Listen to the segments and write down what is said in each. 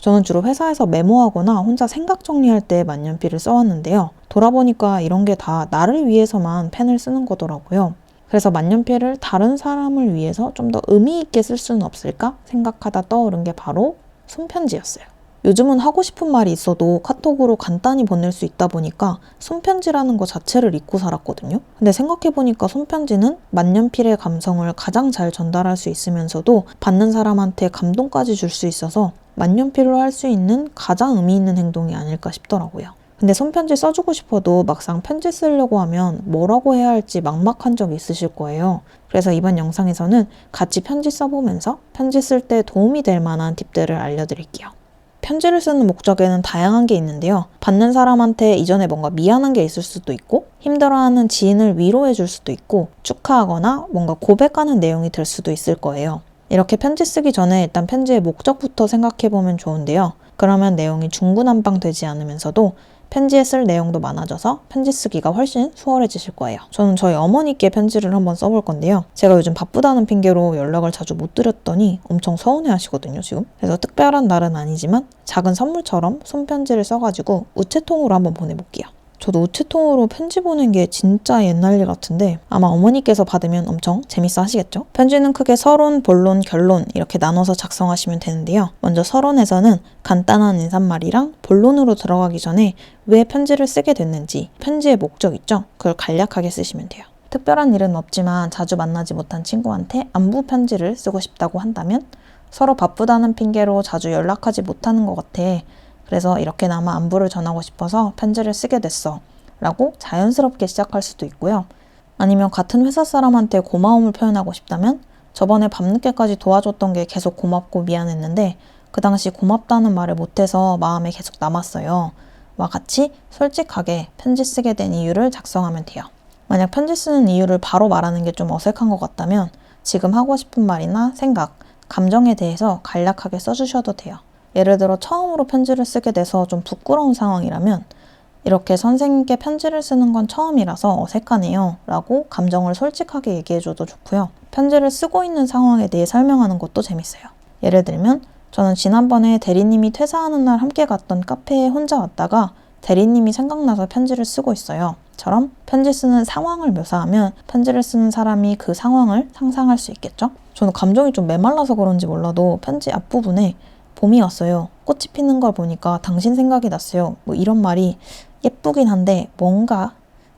저는 주로 회사에서 메모하거나 혼자 생각 정리할 때 만년필을 써왔는데요. 돌아보니까 이런 게 다 나를 위해서만 펜을 쓰는 거더라고요. 그래서 만년필을 다른 사람을 위해서 좀 더 의미 있게 쓸 수는 없을까 생각하다 떠오른 게 바로 손편지였어요. 요즘은 하고 싶은 말이 있어도 카톡으로 간단히 보낼 수 있다 보니까 손편지라는 거 자체를 잊고 살았거든요. 근데 생각해보니까 손편지는 만년필의 감성을 가장 잘 전달할 수 있으면서도 받는 사람한테 감동까지 줄 수 있어서 만년필로 할 수 있는 가장 의미 있는 행동이 아닐까 싶더라고요. 근데 손편지 써주고 싶어도 막상 편지 쓰려고 하면 뭐라고 해야 할지 막막한 적 있으실 거예요. 그래서 이번 영상에서는 같이 편지 써보면서 편지 쓸 때 도움이 될 만한 팁들을 알려드릴게요. 편지를 쓰는 목적에는 다양한 게 있는데요. 받는 사람한테 이전에 뭔가 미안한 게 있을 수도 있고, 힘들어하는 지인을 위로해 줄 수도 있고, 축하하거나 뭔가 고백하는 내용이 될 수도 있을 거예요. 이렇게 편지 쓰기 전에 일단 편지의 목적부터 생각해 보면 좋은데요. 그러면 내용이 중구난방 되지 않으면서도 편지에 쓸 내용도 많아져서 편지 쓰기가 훨씬 수월해지실 거예요. 저는 저희 어머니께 편지를 한번 써볼 건데요. 제가 요즘 바쁘다는 핑계로 연락을 자주 못 드렸더니 엄청 서운해 하시거든요, 지금. 그래서 특별한 날은 아니지만 작은 선물처럼 손편지를 써가지고 우체통으로 한번 보내볼게요. 저도 우체통으로 편지 보낸 게 진짜 옛날 일 같은데 아마 어머니께서 받으면 엄청 재밌어 하시겠죠? 편지는 크게 서론, 본론, 결론 이렇게 나눠서 작성하시면 되는데요. 먼저 서론에서는 간단한 인사말이랑 본론으로 들어가기 전에 왜 편지를 쓰게 됐는지 편지의 목적 있죠? 그걸 간략하게 쓰시면 돼요. 특별한 일은 없지만 자주 만나지 못한 친구한테 안부 편지를 쓰고 싶다고 한다면 서로 바쁘다는 핑계로 자주 연락하지 못하는 것 같아. 그래서 이렇게나마 안부를 전하고 싶어서 편지를 쓰게 됐어. 라고 자연스럽게 시작할 수도 있고요. 아니면 같은 회사 사람한테 고마움을 표현하고 싶다면 저번에 밤늦게까지 도와줬던 게 계속 고맙고 미안했는데 그 당시 고맙다는 말을 못해서 마음에 계속 남았어요. 와 같이 솔직하게 편지 쓰게 된 이유를 작성하면 돼요. 만약 편지 쓰는 이유를 바로 말하는 게 좀 어색한 것 같다면 지금 하고 싶은 말이나 생각, 감정에 대해서 간략하게 써주셔도 돼요. 예를 들어 처음으로 편지를 쓰게 돼서 좀 부끄러운 상황이라면 이렇게 선생님께 편지를 쓰는 건 처음이라서 어색하네요. 라고 감정을 솔직하게 얘기해줘도 좋고요. 편지를 쓰고 있는 상황에 대해 설명하는 것도 재밌어요. 예를 들면, 저는 지난번에 대리님이 퇴사하는 날 함께 갔던 카페에 혼자 왔다가 대리님이 생각나서 편지를 쓰고 있어요. 처럼 편지 쓰는 상황을 묘사하면 편지를 쓰는 사람이 그 상황을 상상할 수 있겠죠? 저는 감정이 좀 메말라서 그런지 몰라도 편지 앞부분에 봄이 왔어요. 꽃이 피는 걸 보니까 당신 생각이 났어요. 뭐 이런 말이 예쁘긴 한데 뭔가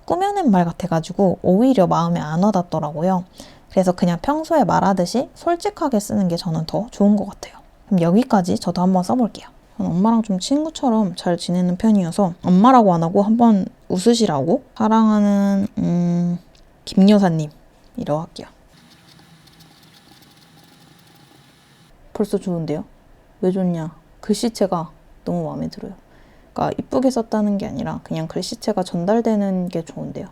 꾸며낸 말 같아가지고 오히려 마음에 안 와닿더라고요. 그래서 그냥 평소에 말하듯이 솔직하게 쓰는 게 저는 더 좋은 것 같아요. 그럼 여기까지 저도 한번 써볼게요. 엄마랑 좀 친구처럼 잘 지내는 편이어서 엄마라고 안 하고 한번 웃으시라고 사랑하는 음, 김 여사님이라고 할게요. 벌써 좋은데요? 왜 좋냐? 글씨체가 너무 마음에 들어요. 그러니까 이쁘게 썼다는 게 아니라 그냥 글씨체가 전달되는 게 좋은데요.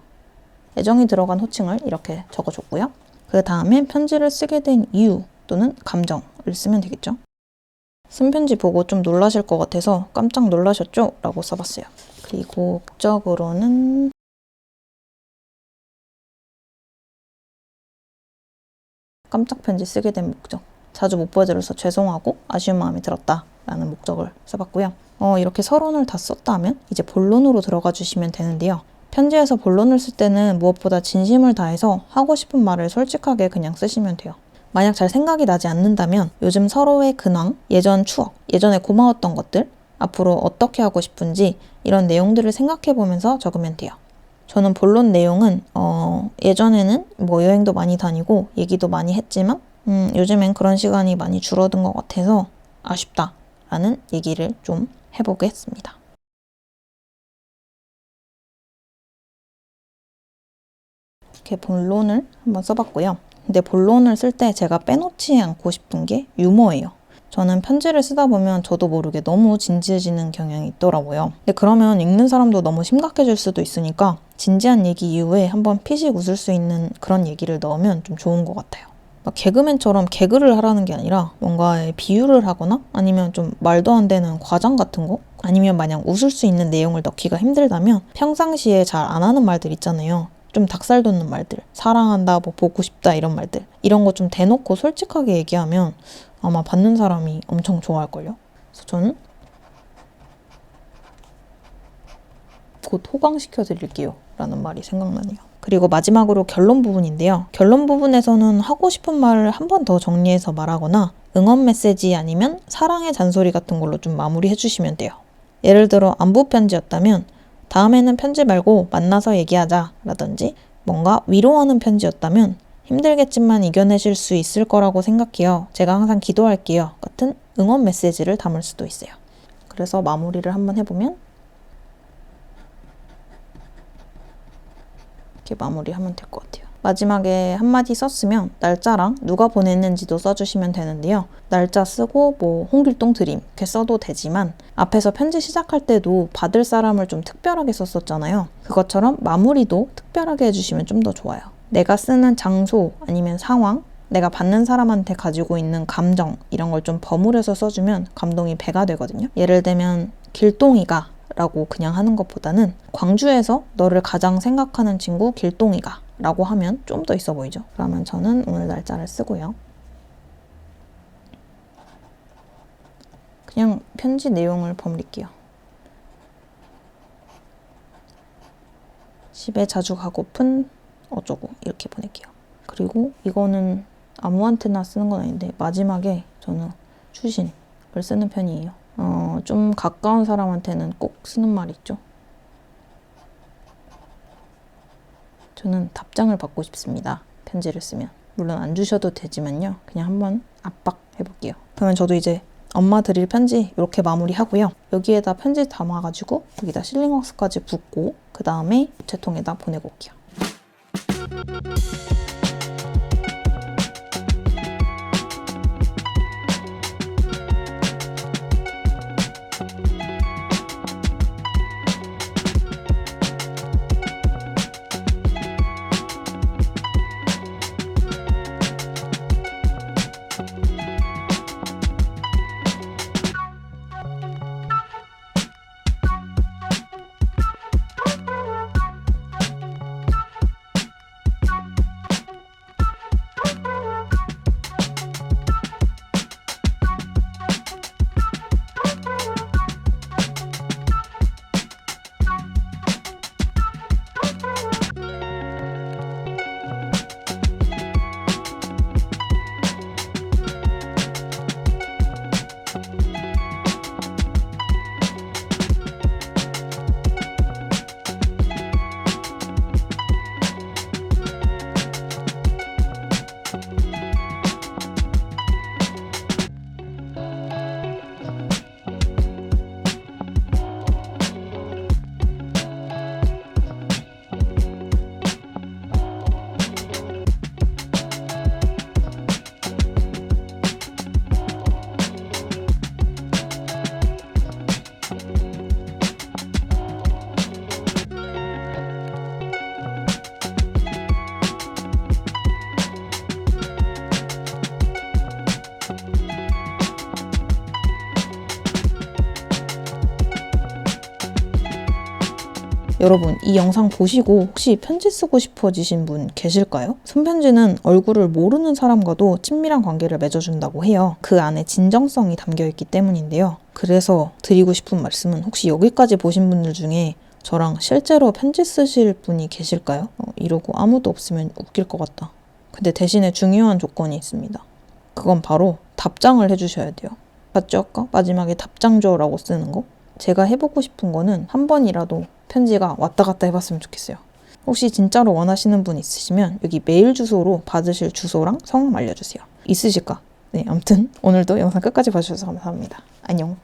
애정이 들어간 호칭을 이렇게 적어줬고요. 그 다음에 편지를 쓰게 된 이유 또는 감정을 쓰면 되겠죠. 쓴 편지 보고 좀 놀라실 것 같아서 깜짝 놀라셨죠? 라고 써봤어요. 그리고 목적으로는 깜짝 편지 쓰게 된 목적. 자주 못 보여드려서 죄송하고 아쉬운 마음이 들었다. 라는 목적을 써봤고요. 어, 이렇게 서론을 다 썼다면 이제 본론으로 들어가 주시면 되는데요. 편지에서 본론을 쓸 때는 무엇보다 진심을 다해서 하고 싶은 말을 솔직하게 그냥 쓰시면 돼요. 만약 잘 생각이 나지 않는다면 요즘 서로의 근황, 예전 추억, 예전에 고마웠던 것들, 앞으로 어떻게 하고 싶은지 이런 내용들을 생각해 보면서 적으면 돼요. 저는 본론 내용은 어, 예전에는 뭐 여행도 많이 다니고 얘기도 많이 했지만 음, 요즘엔 그런 시간이 많이 줄어든 것 같아서 아쉽다라는 얘기를 좀 해보겠습니다. 이렇게 본론을 한번 써봤고요. 근데 본론을 쓸 때 제가 빼놓지 않고 싶은 게 유머예요. 저는 편지를 쓰다 보면 저도 모르게 너무 진지해지는 경향이 있더라고요. 근데 그러면 읽는 사람도 너무 심각해질 수도 있으니까 진지한 얘기 이후에 한번 피식 웃을 수 있는 그런 얘기를 넣으면 좀 좋은 것 같아요. 개그맨처럼 개그를 하라는 게 아니라 뭔가 비유를 하거나 아니면 좀 말도 안 되는 과장 같은 거 아니면 마냥 웃을 수 있는 내용을 넣기가 힘들다면 평상시에 잘 안 하는 말들 있잖아요. 좀 닭살 돋는 말들, 사랑한다, 뭐 보고 싶다 이런 말들 이런 거 좀 대놓고 솔직하게 얘기하면 아마 받는 사람이 엄청 좋아할걸요. 그래서 저는 곧 호강시켜 드릴게요. 라는 말이 생각나네요. 그리고 마지막으로 결론 부분인데요. 결론 부분에서는 하고 싶은 말을 한 번 더 정리해서 말하거나 응원 메시지 아니면 사랑의 잔소리 같은 걸로 좀 마무리해 주시면 돼요. 예를 들어 안부 편지였다면 다음에는 편지 말고 만나서 얘기하자 라든지 뭔가 위로하는 편지였다면 힘들겠지만 이겨내실 수 있을 거라고 생각해요. 제가 항상 기도할게요. 같은 응원 메시지를 담을 수도 있어요. 그래서 마무리를 한번 해보면 이렇게 마무리하면 될 것 같아요. 마지막에 한마디 썼으면 날짜랑 누가 보냈는지도 써주시면 되는데요. 날짜 쓰고 뭐 홍길동 드림 이렇게 써도 되지만 앞에서 편지 시작할 때도 받을 사람을 좀 특별하게 썼었잖아요. 그것처럼 마무리도 특별하게 해주시면 좀 더 좋아요. 내가 쓰는 장소 아니면 상황 내가 받는 사람한테 가지고 있는 감정 이런 걸 좀 버무려서 써주면 감동이 배가 되거든요. 예를 들면 길동이가 라고 그냥 하는 것보다는 광주에서 너를 가장 생각하는 친구 길동이가 라고 하면 좀 더 있어 보이죠. 그러면 저는 오늘 날짜를 쓰고요. 그냥 편지 내용을 버무릴게요. 집에 자주 가고픈 어쩌고 이렇게 보낼게요. 그리고 이거는 아무한테나 쓰는 건 아닌데 마지막에 저는 추신을 쓰는 편이에요. 어, 좀 가까운 사람한테는 꼭 쓰는 말 있죠. 저는 답장을 받고 싶습니다. 편지를 쓰면. 물론 안 주셔도 되지만요. 그냥 한번 압박해 볼게요. 그러면 저도 이제 엄마 드릴 편지 이렇게 마무리하고요. 여기에다 편지 담아가지고 여기다 실링왁스까지 붓고 그 다음에 우체통에다 보내고 올게요. 여러분, 이 영상 보시고 혹시 편지 쓰고 싶어지신 분 계실까요? 손편지는 얼굴을 모르는 사람과도 친밀한 관계를 맺어준다고 해요. 그 안에 진정성이 담겨 있기 때문인데요. 그래서 드리고 싶은 말씀은 혹시 여기까지 보신 분들 중에 저랑 실제로 편지 쓰실 분이 계실까요? 어, 이러고 아무도 없으면 웃길 것 같다. 근데 대신에 중요한 조건이 있습니다. 그건 바로 답장을 해주셔야 돼요. 봤죠? 아까 마지막에 답장줘라고 쓰는 거? 제가 해보고 싶은 거는 한 번이라도 편지가 왔다 갔다 해봤으면 좋겠어요. 혹시 진짜로 원하시는 분 있으시면 여기 메일 주소로 받으실 주소랑 성함 알려주세요. 있으실까? 네, 아무튼 오늘도 영상 끝까지 봐주셔서 감사합니다. 안녕.